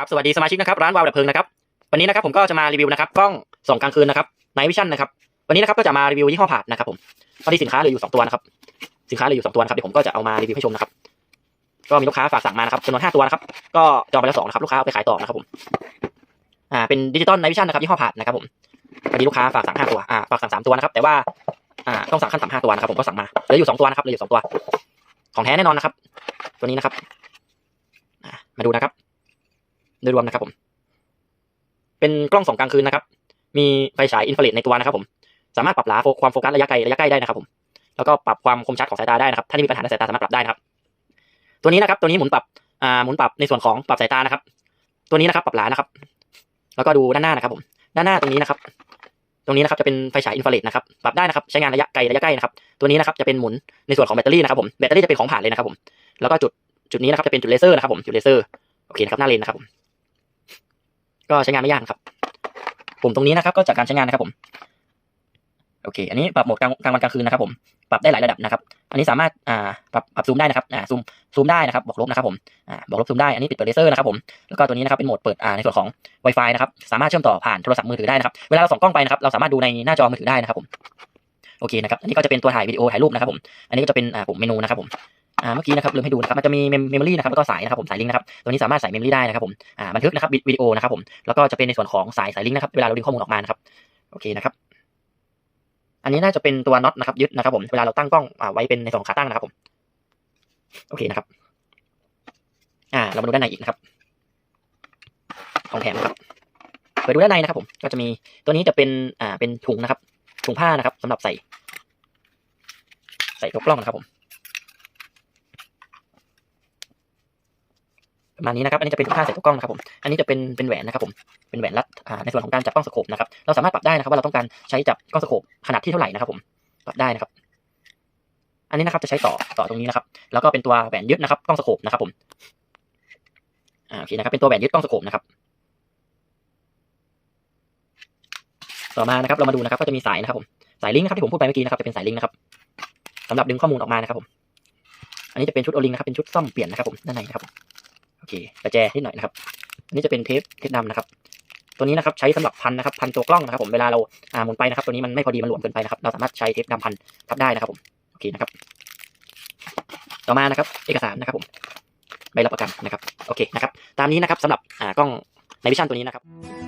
ครับสวัสดีสมาชิกนะครับร้านวาวดับเพลิงนะครับวันนี้นะครับผมก็จะมารีวิวนะครับกล้องส่องกลางคืนนะครับไนวิชั่นนะครับวันนี้นะครับก็จะมารีวิวยี่ห้อผาดนะครับผมตอนนี้สินค้าเหลืออยู่สองตัวนะครับสินค้าเหลืออยู่สองตัวนะครับเดี๋ยวผมก็จะเอามารีวิวให้ชมนะครับก็มีลูกค้าฝากสั่งมานะครับจำนวนห้าตัวนะครับก็จองไปแล้วสองนะครับลูกค้าเอาไปขายต่อนะครับผมอ่าเป็นดิจิตอลไนวิชั่นนะครับยี่ห้อผาดนะครับผมวันนี้ลูกค้าฝากสั่งห้าตัวอ่าฝากสั่งสามตัวนะครับแต่ว่าอ่าต้องสั่งขั้นต่ำห้าตัวนะครับผมก็สั่งมาเหลืออยู่สองตัวนะครับเหลืออยู่สองตัว ของแท้แน่นอนนะครับ ตัวนี้นะครับมาดูนะครับ โดยรวมนะครับผม เป็นกล้องส่องกลางคืนนะครับ มีไฟฉายอินฟราเรดในตัวนะครับผม สามารถปรับหลาความโฟกัสระยะไกลระยะใกล้ได้นะครับผม แล้วก็ปรับความคมชัดของสายตาได้นะครับ ถ้าที่มีปัญหาในสายตาสามารถปรับได้นะครับ ตัวนี้นะครับ ตัวนี้หมุนปรับ อ่า หมุนปรับในส่วนของปรับสายตานะครับ ตัวนี้นะครับ ปรับหลานะครับ แล้วก็ดูด้านหน้านะครับผม ด้านหน้าตรงนี้นะครับ ตรงนี้นะครับจะเป็นไฟฉายอินฟราเรดนะครับ ปรับได้นะครับ ใช้งานระยะไกลระยะใกล้นะครับ ตัวนี้นะครับจะเป็นหมุนในส่วนของแบตเตอรี่นะครับผม แบตเตอรี่จะเป็นของผ่านเลยนะครับผม แล้วก็จุดจุดนี้นะครับจะเป็นจุดเลเซอร์นะครับผม จุดเลเซอร์ โอเคนะครับ หน้าเลนนะครับผม ก็ใช้งานไม่ยากครับปุ่มตรงนี้นะครับ ก็จากการใช้งานนะครับผมโอเค อันนี้ปรับโหมดกลางกลางวันกลางคืนนะครับ ผม ปรับได้หลายระดับนะครับ อันนี้สามารถอ่าปรับปรับซูมได้นะครับอ่าซูมซูมได้นะครับบอกลบนะครับผมอ่าบอกลบซูมได้ อันนี้ปิดเปิดเลเซอร์นะครับผม แล้วก็ตัวนี้นะครับเป็นโหมดเปิดอ่าในส่วนของ Wi-Fi นะครับ สามารถเชื่อมต่อผ่านโทรศัพท์มือถือได้นะครับ เวลาเราส่องกล้องไปนะครับ เราสามารถดูในหน้าจอมือถือได้นะครับผม โอเคนะครับ อันนี้ก็จะเป็นตัวถ่ายวิดีโอถ่ายรูปนะครับผม อันนี้ก็จะเป็นอ่าปุ่มเมนูนะครับผม อ่าเมื่อกี้นะครับลืมให้ดูนะครับมันจะมีเมมโมรี่นะครับแล้วก็สายนะครับผมสายลิงก์นะครับตัวนี้สามารถใส่เมมโมรี่ได้นะครับผมอ่าบันทึกนะครับวิดีโอนะครับผมแล้วก็จะเป็นในส่วนของสายสายลิงก์นะครับเวลาเราดึงข้อมูลออกมานะครับโอเคนะครับอันนี้น่าจะเป็นตัวน็อตนะครับยึดนะครับผมเวลาเราตั้งกล้องอ่าไว้เป็นในส่วนของขาตั้งนะครับผมโอเคนะครับอ่าเรามาดูด้านในอีกนะครับ ของแถมนะครับไปดูด้านในนะครับผมก็จะมีตัวนี้จะเป็นอ่าเป็นถุงนะครับถุงผ้านะครับสำหรับใส่ ใส่ตัวกล้องนะครับผม ประมาณนี้นะครับ อันนี้จะเป็นผ้าใส่ตัวกล้องนะครับผม อันนี้จะเป็นเป็นแหวนนะครับผม เป็นแหวนรัดอ่าในส่วนของการจับกล้องสโคปนะครับ เราสามารถปรับได้นะครับว่าเราต้องการใช้จับกล้องสโคปขนาดที่เท่าไหร่นะครับผม ปรับได้นะครับ อันนี้นะครับจะใช้ต่อต่อตรงนี้นะครับ แล้วก็เป็นตัวแหวนยึดนะครับกล้องสโคปนะครับผมอ่าโอเคนะครับ เป็นตัวแหวนยึดกล้องสโคปนะครับ ต่อมานะครับ เรามาดูนะครับ ก็จะมีสายนะครับผม สายลิงก์นะครับที่ผมพูดไปเมื่อกี้นะครับ จะเป็นสายลิงก์นะครับสำหรับดึงข้อมูลออกมานะครับผม อันนี้จะเป็นชุดโอลิงนะครับ เป็นชุดซ่อมเปลี่ยนนะครับผม ด้านในนะครับผมโอ เคประแจนิดหน่อยนะครับอันนี้จะเป็นเทปเทปดำนะครับ ตัวนี้นะครับใช้สำหรับพันนะครับพันตัวกล้องนะครับผมเวลาเราอ่าหมุนไปนะครับ ตัวนี้มันไม่พอดีมันหลวมเกินไปนะครับ เราสามารถใช้เทปดำพันทับได้นะครับผมโอเคนะครับ ต่อมานะครับ เอกสารนะครับผมใบรับประกันนะครับโอเคนะครับ ตามนี้นะครับสำหรับอ่ากล้องในวิชั่นตัวนี้นะครับ